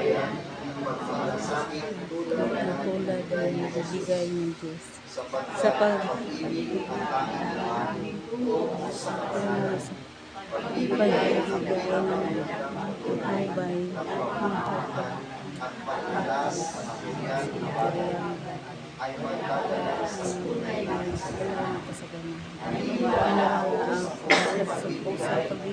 kabuhayan, pagmamalasakit, tulad na tulad na nabibigay ng Diyos. Sa sa pag-ibig ang tanging namin sa kasalanan. pag-ibigay ng ubay ng kapag at paglalas sa kapiyan ng bayan ay magdadala sa tunay na kasalanan ang pagsupo sa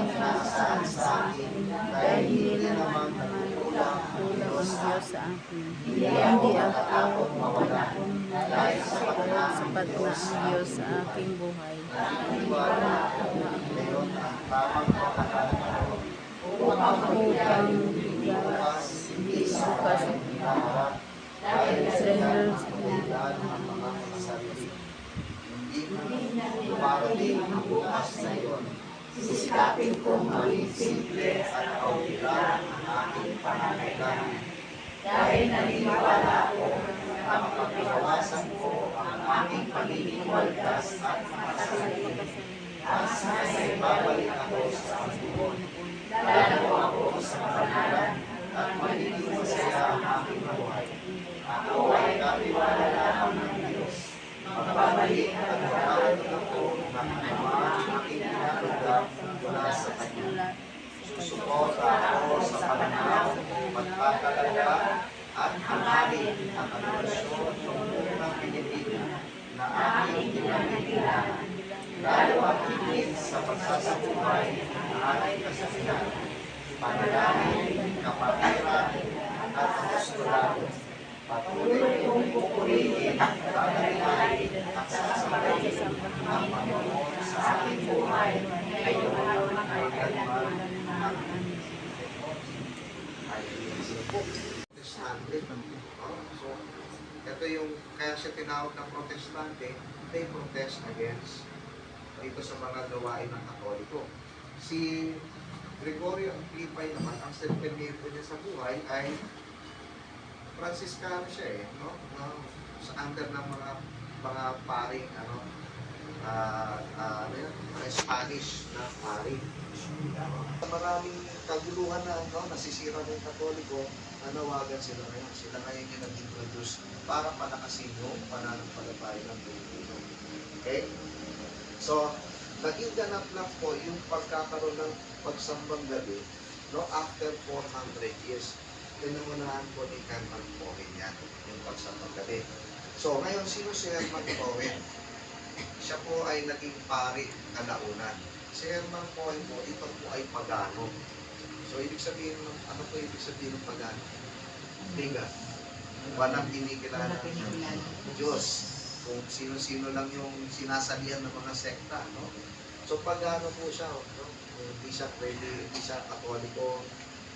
Tuloy dahil hindi naman kulang ang Diyos sa akin. Hindi ako kung sapat na ang Diyos sa aking buhay. Upang bigas, bukas, Israel, Hindi parating ang bukas na iyon. Sisikapin kong maging simple at kaulilan ang aking pananalitan. Dahil naniniwala ako na mapagpawasan ko ang aking pagiging waldas at makasalayin. At sana'y babalik ako sa Panginoon. Lalo ako sa kapanalan at magiging masaya ang aking buhay. Ako ay katiwala lamang ng Diyos. Magbabalik at nagkakaroon ako ng mga aking pinatagap mula sa Kanya. Susuporta ako sa pananaw, pagpapalaga at hangarin ang kalulasyon ng unang Pilipino na aking pinagbibilang. Lalo at higit sa pagsasabuhay ng aking kasabihan, panalangin, kapatiran, at apostolado. Patuloy kong pupurihin, dadalihan, at sasabayin ang Panginoon sa aking buhay ngayon ay kalman ng Protestante. So, ito yung, kaya siya tinawag ng protestante, they protest against dito sa mga gawain ng katoliko. Si Gregorio Amplipay naman, ang sentimento niya sa buhay ay Franciscano siya eh, no? no? Sa under ng mga mga paring ano, ano yan, mga Spanish na paring. Maraming kaguluhan na no, nasisira ng Katoliko, nanawagan sila ngayon. Sila ngayon yung nag-introduce para palakasin yung pananampalataya ng Pilipino. Okay? So, naging ganap lang po yung pagkakaroon ng pagsambang gabi no, after 400 years. Pinunahan po ni Herman Cohen yan, yung pagsambang gabi. So, ngayon, sino si Herman Cohen? Siya po ay naging pari kalaunan. Si Herman Cohen po, ito po ay pagano. So, ibig sabihin, ano po ibig sabihin ng pagano? Tinga. Walang kinikilala ng Diyos. Kung sino-sino lang yung sinasalihan ng mga sekta, no? So, pagano po siya, no? Hindi siya pwede, hindi siya katoliko,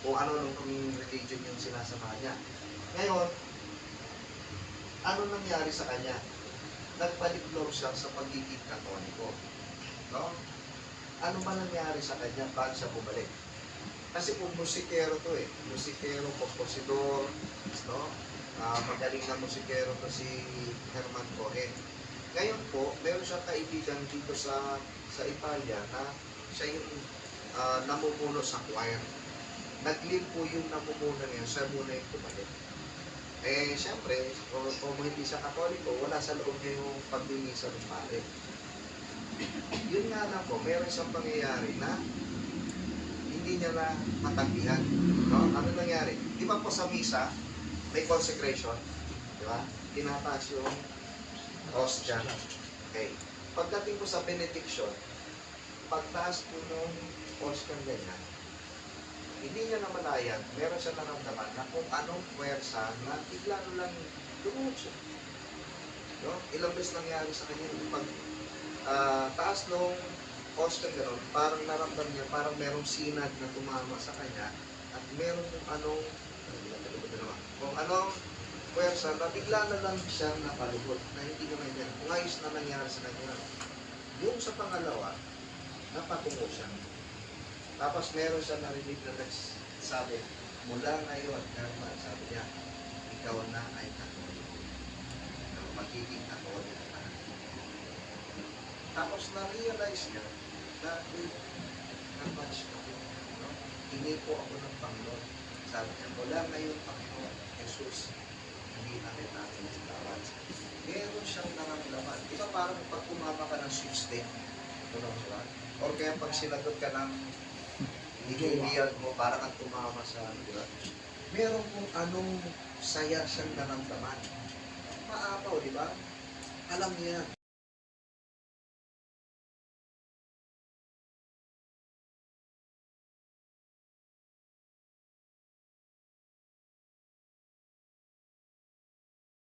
kung ano nung religion yung sinasama niya. Ngayon, ano nangyari sa kanya? Nagpaliklog siya sa pagiging katoliko. No? Ano ba nangyari sa kanya? Bakit siya bumalik? Kasi kung musikero to eh. Musikero, komposidor, no? Ah, magaling na musikero to si Herman Cohen. Ngayon po, meron siyang kaibigan dito sa sa Italia na siya yung ah, namumuno sa choir. Nag-leave po yung namumuno niya, siya muna yung tumalik. Eh, siyempre, kung, kung hindi siya katoliko, wala sa loob niya yung paglilisa ng pare. Yun nga lang po, meron siyang pangyayari na hindi niya na matanggihan. No? Ano nangyari? Di ba po sa misa, may consecration? Di ba? Tinataas yung hostia. Okay. Pagdating po sa benediction, pagtaas po nung hostia ganyan, niya malayan, meron siya naramdaman na kung anong puwersa na bigla lang dumutso. No? Ilang beses nangyari sa kanya yung pag ah, taas nung Oscar gano'n, parang naramdam niya, parang merong sinag na tumama sa kanya at meron kung anong, ano ano kung anong pwersa na bigla na lang siyang napalubot na hindi ko yan. Kung ayos na nangyari sa kanya. Yung sa pangalawa, napatungo siya. Tapos meron siya narinig na nagsabi, mula ngayon, Herman, sabi niya, ikaw na ay katoliko. Magiging katoliko ka. Tapos na-realize niya na, uy, ko. No? Hingi po ako ng Panginoon. Sabi niya, mula ngayon, Panginoon, Jesus, hindi na rin natin tawad. Meron siyang naramdaman. Di ba parang pag kumama ka ng sweepstake, ito lang siya, or kaya pag sinagot ka ng Nigerian mo, parang kang tumama sa ano? Meron kung anong saya siyang naramdaman. Maapaw, di ba? Alam niya,